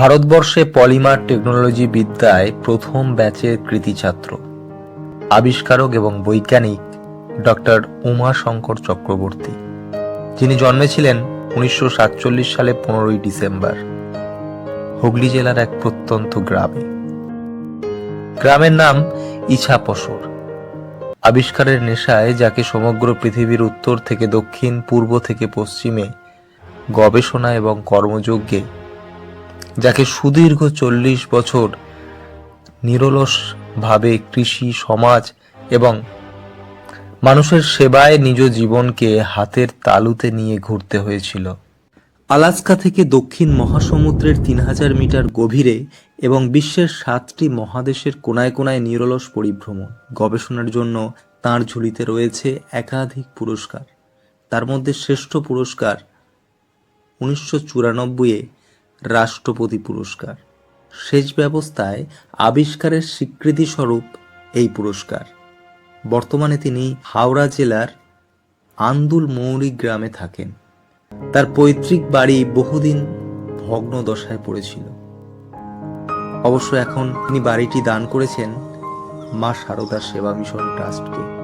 ভারতবর্ষে polymer technology বিদ্যায় প্রথম ব্যাচের কৃতি ছাত্র, আবিষ্কারক এবং বৈজ্ঞানিক ডক্টর উমাশঙ্কর চক্রবর্তী, যিনি জন্মেছিলেন উনিশশো সাতচল্লিশ সালে পনেরোই ডিসেম্বর হুগলি জেলার এক প্রত্যন্ত গ্রামে। গ্রামের নাম ইছাপসর, আবিষ্কারের নেশায় যাকে সমগ্র পৃথিবীর উত্তর থেকে দক্ষিণ, পূর্ব থেকে পশ্চিমে গবেষণা এবং কর্মযজ্ঞে যাকে সুদীর্ঘ চল্লিশ বছর নিরলসভাবে কৃষি, সমাজ এবং মানুষের সেবায় নিজ জীবনকে হাতের তালুতে নিয়ে ঘুরতে হয়েছিল। আলাস্কা থেকে দক্ষিণ মহাসমুদ্রের তিন হাজার মিটার গভীরে এবং বিশ্বের সাতটি মহাদেশের কোনায় কোনায় নিরলস পরিভ্রমণ। গবেষণার জন্য তার ঝুলিতে রয়েছে একাধিক পুরস্কার। তার মধ্যে শ্রেষ্ঠ পুরস্কার উনিশশো চুরানব্বইয়ে রাষ্ট্রপতি পুরস্কার। সেচ ব্যবস্থায় আবিষ্কারের স্বীকৃতিস্বরূপ এই পুরস্কার। বর্তমানে তিনি হাওড়া জেলার আন্দুল মৌরিক গ্রামে থাকেন। তার পৈতৃক বাড়ি বহুদিন ভগ্ন দশায় পড়েছিল। অবশ্য এখন তিনি বাড়িটি দান করেছেন মা সারদা সেবা মিশন ট্রাস্টকে।